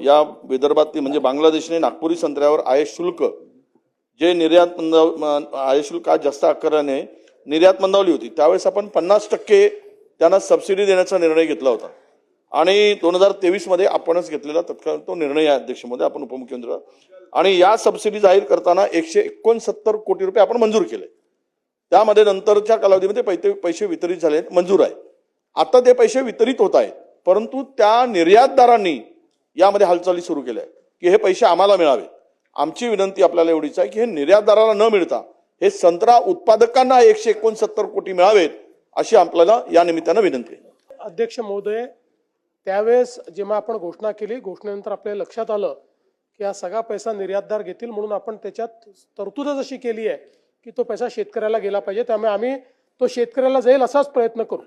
या विदर्भातील म्हणजे बांगलादेशने नागपुरी संत्र्यावर आयात शुल्क जे निर्यात मंदाव म- आयात शुल्क आज जास्त आकाराने निर्यात मंदावली होती. त्यावेळेस आपण पन्नास टक्के त्यांना सबसिडी देण्याचा निर्णय घेतला होता. आणि दोन हजार तेवीसमध्ये आपणच घेतलेला तत्काळ तो निर्णय आहे अध्यक्षमध्ये आपण उपमुख्यमंत्री आणि या सबसिडी जाहीर करताना एकशे एकोणसत्तर कोटी रुपये आपण मंजूर केले. त्यामध्ये नंतरच्या कालावधीमध्ये पैसे पैसे वितरित झाले मंजूर आहे आता ते पैसे वितरित होत आहेत परंतु त्या निर्यातदारांनी यामध्ये हालचाली सुरू केल्या की हे पैसे आम्हाला मिळावे. आमची विनंती आपल्याला एवढीच आहे की हे निर्यातदाराला न मिळता हे संत्रा उत्पादकांना एकशे एकोणसत्तर कोटी मिळावेत अशी आपल्याला या निमित्तानं विनंती आहे. अध्यक्ष महोदय त्यावेळेस जेव्हा आपण घोषणा केली घोषणेनंतर आपल्या लक्षात आलं की हा सगळा पैसा निर्यातदार घेतील म्हणून आपण त्याच्यात तरतूदच अशी केली आहे की तो पैसा शेतकऱ्याला गेला पाहिजे. त्यामुळे आम्ही तो शेतकऱ्याला जाईल असाच प्रयत्न करू.